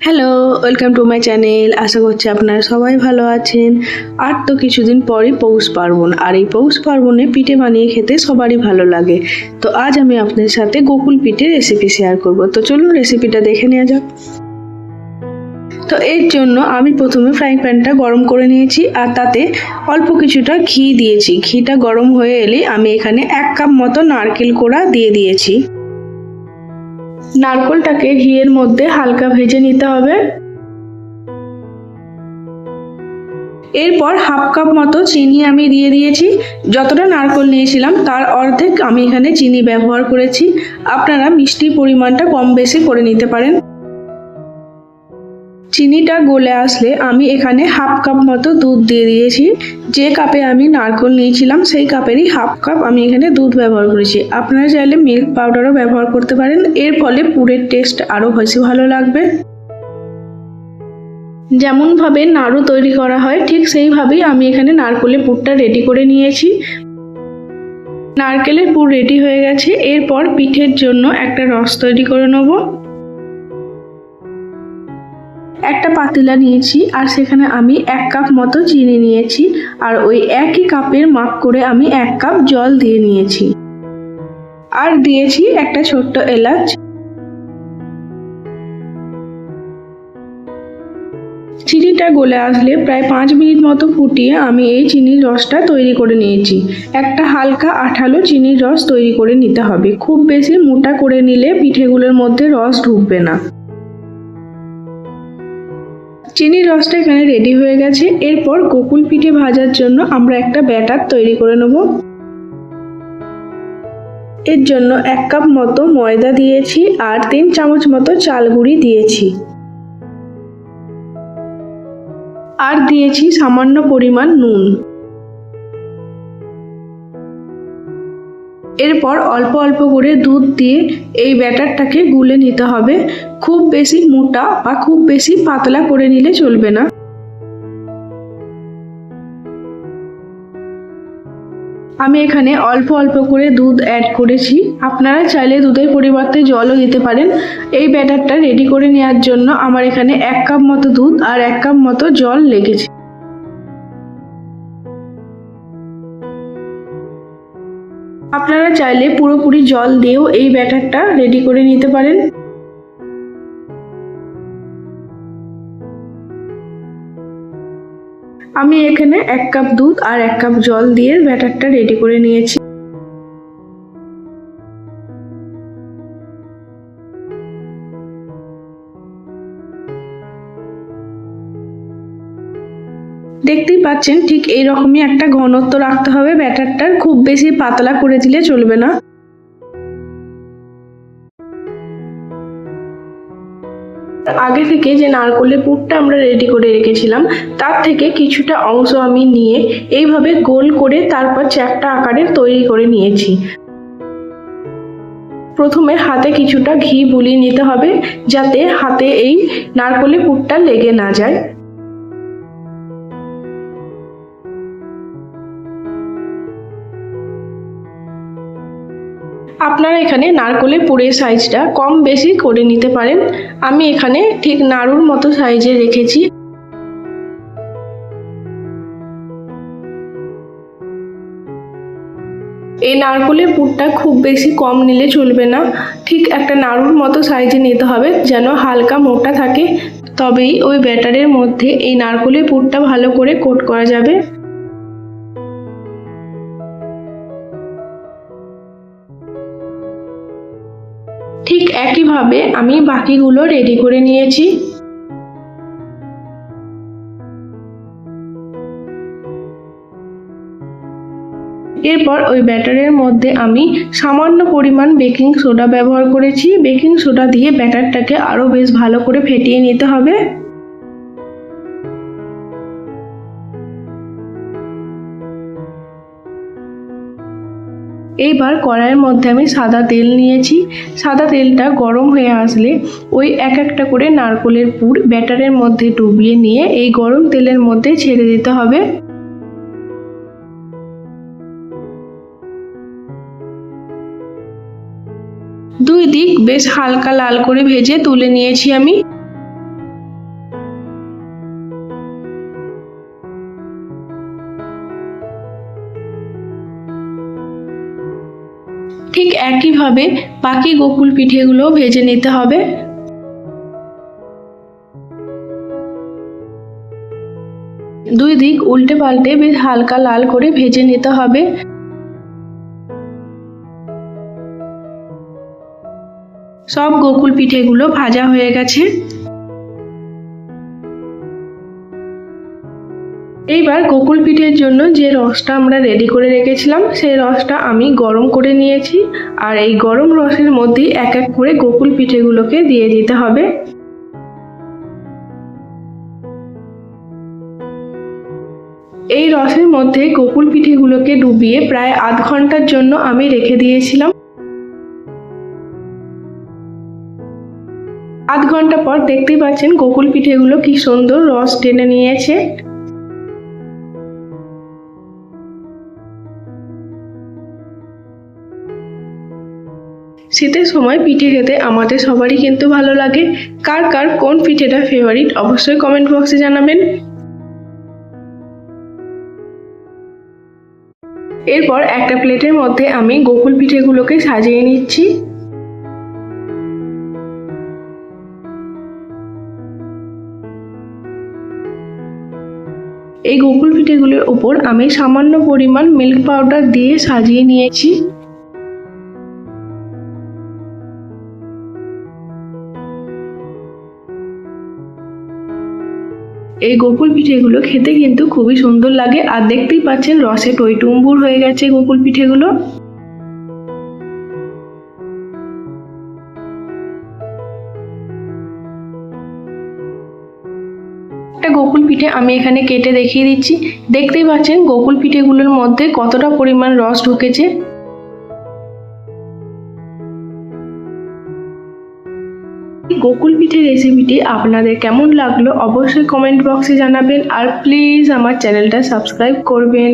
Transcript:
Hello welcome to my channel আশা করছি আপনারা সবাই ভালো আছেন। আর তো কিছুদিন পরই পৌষ পার্বণ, আর এই পৌষ পার্বণে পিঠে বানিয়ে খেতে সবারই ভালো লাগে। তো আজ আমি আপনাদের সাথে গোকুল পিঠে রেসিপি শেয়ার করব। তো চলুন রেসিপিটা দেখে নেওয়া যাক। তো এর জন্য আমি প্রথমে ফ্রাই প্যানটা গরম করে নিয়েছি, আর তাতে অল্প কিছুটা ঘি দিয়েছি। ঘিটা গরম হয়ে এলে আমি এখানে এক কাপ মতো নারকেল কোড়া দিয়ে দিয়েছি। নারকলটাকে ঘিয়ের মধ্যে হালকা ভেজে নিতে হবে। এরপর হাফ কাপ মতো চিনি আমি দিয়ে দিয়েছি। যতটা নারকল নিয়েছিলাম, তার অর্ধেক আমি এখানে চিনি ব্যবহার করেছি। আপনারা মিষ্টির পরিমাণটা কম বেশি করে নিতে পারেন। চিনিটা গলে আসলে আমি এখানে হাফ কাপ মতো দুধ দিয়ে দিয়েছি। যে কাপে আমি নারকল নিয়েছিলাম, সেই কাপেরই হাফ কাপ আমি এখানে দুধ ব্যবহার করেছি। আপনারা চাইলে মিল্ক পাউডারও ব্যবহার করতে পারেন। এর ফলে পুরের টেস্ট আরও বেশি ভালো লাগবে। যেমনভাবে নাড়ু তৈরি করা হয়, ঠিক সেইভাবেই আমি এখানে নারকলের পুরটা রেডি করে নিয়েছি। নারকেলের পুর রেডি হয়ে গেছে। এরপর পিঠের জন্য একটা রস তৈরি করে নেব। একটা পাতিলা নিয়েছি আর সেখানে আমি এক কাপ মতো চিনি নিয়েছি আর ওই একই কাপের মাপ করে আমি এক কাপ জল দিয়ে নিয়েছি। আর দিয়েছি একটা ছোট্ট এলাচ। চিনিটা গলে আসলে প্রায় পাঁচ মিনিট মতো ফুটিয়ে আমি এই চিনির রসটা তৈরি করে নিয়েছি। একটা হালকা আঠালো চিনির রস তৈরি করে নিতে হবে। খুব বেশি মোটা করে নিলে পিঠেগুলোর মধ্যে রস ঢুকবে না। চিনির রসটা এখানে রেডি হয়ে গেছে। এরপর গোকুল পিঠে ভাজার জন্য আমরা একটা ব্যাটার তৈরি করে নেব। এর জন্য এক কাপ মতো ময়দা দিয়েছি আর তিন চামচ মতো চাল গুঁড়ি দিয়েছি। আর দিয়েছি সামান্য পরিমাণ নুন। এরপর অল্প অল্প করে দুধ দিয়ে এই ব্যাটারটাকে গুলে নিতে হবে। খুব বেশি মোটা বা খুব বেশি পাতলা করে নিলে চলবে না। আমি এখানে অল্প অল্প করে দুধ অ্যাড করেছি। আপনারা চাইলে দুধের পরিবর্তে জলও দিতে পারেন। এই ব্যাটারটা রেডি করে নেওয়ার জন্য আমার এখানে এক কাপ মতো দুধ আর এক কাপ মতো জল লেগেছে। আপনারা চাইলে পুরোপুরি জল দিয়েও এই ব্যাটারটা রেডি করে নিতে পারেন। আমি এখানে এক কাপ দুধ আর এক কাপ জল দিয়ে ব্যাটারটা রেডি করে নিয়েছি। দেখতেই পাচ্ছেন, ঠিক এই রকমই একটা ঘনত্ব রাখতে হবে, ব্যাটারটার খুব বেশি পাতলা করে দিলে চলবে না। আগে থেকে যে নারকলের পুরটা আমরা রেডি করে রেখেছিলাম, তার থেকে কিছুটা অংশ আমি নিয়ে এইভাবে গোল করে তারপর চ্যাপটা আকারের তৈরি করে নিয়েছি। প্রথমে হাতে কিছুটা ঘি বুলিয়ে নিতে হবে, যাতে হাতে এই নারকলের পুরটা লেগে না যায়। আপনারা এখানে নারকলের পুরের সাইজটা কম বেশি করে নিতে পারেন। আমি এখানে ঠিক নাড়ুর মতো সাইজে রেখেছি। এই নারকলের পুরটা খুব বেশি কম নিলে চলবে না। ঠিক একটা নাড়ুর মতো সাইজে নিতে হবে যেন হালকা মোটা থাকে। তবেই ওই ব্যাটারের মধ্যে এই নারকলের পুরটা ভালো করে কোট করা যাবে। ঠিক একইভাবে আমি বাকিগুলো রেডি করে নিয়েছি। এরপর ওই ব্যাটারের মধ্যে আমি সামান্য পরিমাণ বেকিং সোডা ব্যবহার করেছি। বেকিং সোডা দিয়ে ব্যাটারটাকে আরও বেশ ভালো করে ফেটিয়ে নিতে হবে। এইবার কড়াইয়ের মধ্যে আমি সাদা তেল নিয়েছি। সাদা তেলটা গরম হয়ে আসলে ওই এক একটা করে নারকলের পুর ব্যাটারের মধ্যে ডুবিয়ে নিয়ে এই গরম তেলের মধ্যে ছেড়ে দিতে হবে। দুই দিক বেশ হালকা লাল করে ভেজে তুলে নিয়েছি আমি। ঠিক একইভাবে বাকি গোকুল পিঠেগুলো ভেজে নিতে হবে। দুই দিক উল্টে পাল্টে বেশ হালকা লাল করে ভেজে নিতে হবে। সব গোকুল পিঠেগুলো ভাজা হয়ে গেছে। এইবার গোকুল পিঠের জন্য যে রসটা আমরা রেডি করে রেখেছিলাম, সেই রসটা আমি গরম করে নিয়েছি। আর এই গরম রসের মধ্যেই এক এক করে গোকুল পিঠেগুলোকে দিয়ে দিতে হবে। এই রসের মধ্যে গোকুল পিঠেগুলোকে ডুবিয়ে প্রায় আধ ঘণ্টার জন্য আমি রেখে দিয়েছিলাম। আধ ঘণ্টা পর দেখতেই পাচ্ছেন গোকুল পিঠেগুলো কি সুন্দর রস টেনে নিয়েছে। শীতের সময় পিঠে খেতে আমাদের সবারই কিন্তু ভালো লাগে। কার কার কোন পিঠেটা ফেভারিট অবশ্যই কমেন্ট বক্সে জানাবেন। এরপর একটা প্লেটের মধ্যে আমি গোকুল পিঠেগুলোকে সাজিয়ে নিচ্ছি। এই গোকুল পিঠেগুলোর ওপর আমি সামান্য পরিমাণ মিল্ক পাউডার দিয়ে সাজিয়ে নিয়েছি। এই গোকুল পিঠেগুলো খেতে কিন্তু খুবই সুন্দর লাগে। আর দেখতেই পাচ্ছেন, রসে টইটুম্বুর হয়ে গেছে গোকুল পিঠেগুলো। একটা গোকুল পিঠে আমি এখানে কেটে দেখিয়ে দিচ্ছি। দেখতেই পাচ্ছেন, গোকুল পিঠেগুলোর মধ্যে কতটা পরিমাণ রস ঢুকেছে। গোকুল পিঠে রেসিপিটি আপনাদের কেমন লাগল অবশ্যই কমেন্ট বক্সে জানাবেন আর প্লিজ আমার চ্যানেলটা সাবস্ক্রাইব করবেন।